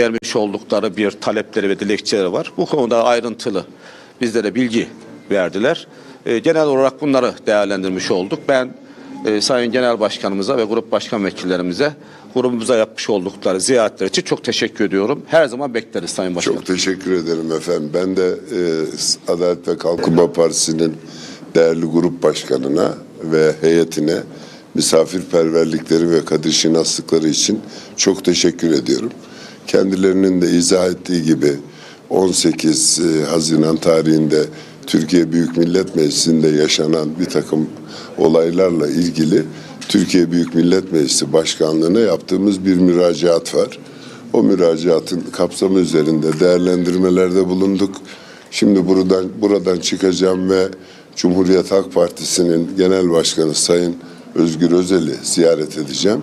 vermiş oldukları bir talepleri ve dilekçeleri var. Bu konuda ayrıntılı bizlere bilgi verdiler. E, genel olarak bunları değerlendirmiş olduk. Ben e, Sayın Genel Başkanımıza ve grup başkan vekillerimize grubumuza yapmış oldukları ziyaretler için çok teşekkür ediyorum. Her zaman bekleriz Sayın Başkanım. Çok teşekkür ederim efendim. Ben de e, Adalet ve Kalkınma Partisi'nin değerli grup başkanına ve heyetine misafirperverlikleri ve kadir şinaslıkları için çok teşekkür ediyorum. Kendilerinin de izah ettiği gibi 18 e, Haziran tarihinde Türkiye Büyük Millet Meclisi'nde yaşanan bir takım olaylarla ilgili Türkiye Büyük Millet Meclisi Başkanlığı'na yaptığımız bir müracaat var. O müracaatın kapsamı üzerinde değerlendirmelerde bulunduk. Şimdi buradan buradan çıkacağım ve Cumhuriyet Halk Partisi'nin Genel Başkanı Sayın Özgür Özel'i ziyaret edeceğim.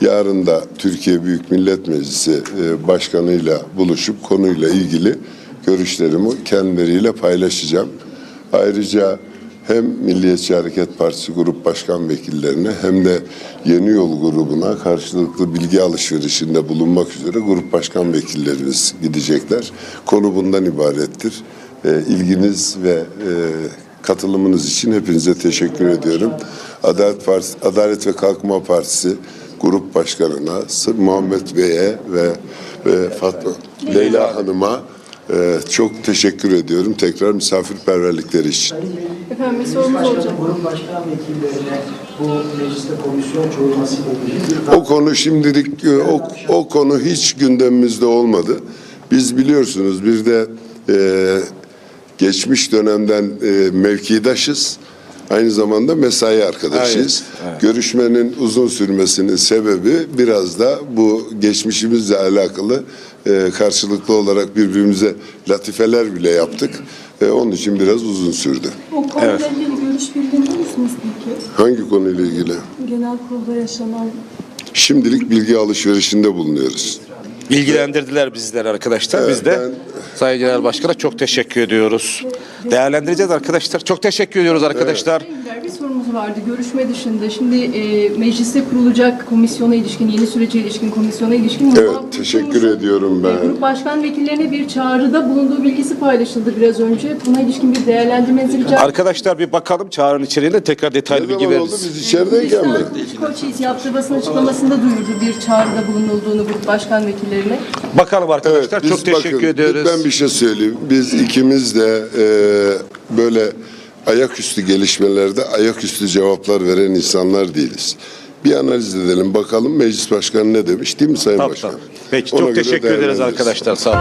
Yarın da Türkiye Büyük Millet Meclisi e, Başkanı'yla buluşup konuyla ilgili görüşlerimi kendileriyle paylaşacağım. Ayrıca hem Milliyetçi Hareket Partisi Grup Başkan Vekillerine hem de Yeni Yol grubuna karşılıklı bilgi alışverişinde bulunmak üzere grup başkan vekillerimiz gidecekler. Konu bundan ibarettir. E, ilginiz ve e, katılımınız için hepinize teşekkür ediyorum. Adalet Partisi, Adalet ve Kalkınma Partisi Grup Başkanına, Sır Muhammed Bey'e ve, ve Fatma Leyla Hanım'a e, çok teşekkür ediyorum tekrar misafirperverlikleri için. Efendim bir sorumuz olacak. Grup başkan vekillerine bu mecliste komisyon çoğulması ile ilgili O konu şimdilik e, o, o konu hiç gündemimizde olmadı. Biz biliyorsunuz bir de e, geçmiş dönemden e, mevkidaşız. Aynı zamanda mesai arkadaşıyız. Görüşmenin uzun sürmesinin sebebi biraz da bu geçmişimizle alakalı e, karşılıklı olarak birbirimize latifeler bile yaptık. E, onun için biraz uzun sürdü. O konuyla ilgili görüş bildirir misiniz peki? Hangi konuyla ilgili? Genel kurulda yaşanan Şimdilik bilgi alışverişinde bulunuyoruz. Bilgilendirdiler bizler arkadaşlar. Evet, Biz de ben- Sayın Genel Başkan'a çok teşekkür ediyoruz. Değerlendireceğiz arkadaşlar. Çok teşekkür ediyoruz arkadaşlar. Sayın Güler, bir sorumuz vardı. Görüşme dışında şimdi e, mecliste kurulacak komisyona ilişkin, yeni sürece ilişkin komisyona ilişkin Evet, teşekkür ediyorum ben. e, Grup başkan vekillerine bir çağrıda bulunduğu bilgisi paylaşıldı biraz önce. Buna ilişkin bir değerlendirmenizi rica Arkadaşlar bir bakalım çağrının içeriğine tekrar detaylı Ne bilgi zaman oldu veririz. biz içerideyken mi? Koçyiğit yaptığı basın açıklamasında duyurdu bir çağrıda bulunulduğunu grup başkan vekillerine. Bakalım arkadaşlar. biz çok teşekkür bakın, ediyoruz. Ben bir şey söyleyeyim. Biz ikimiz de e, böyle ayaküstü gelişmelerde ayaküstü cevaplar veren insanlar değiliz. Bir analiz edelim bakalım meclis başkanı ne demiş değil mi Sayın Tabii, Başkan? tabii. Peki Ona çok teşekkür ederiz arkadaşlar. Sağ olun.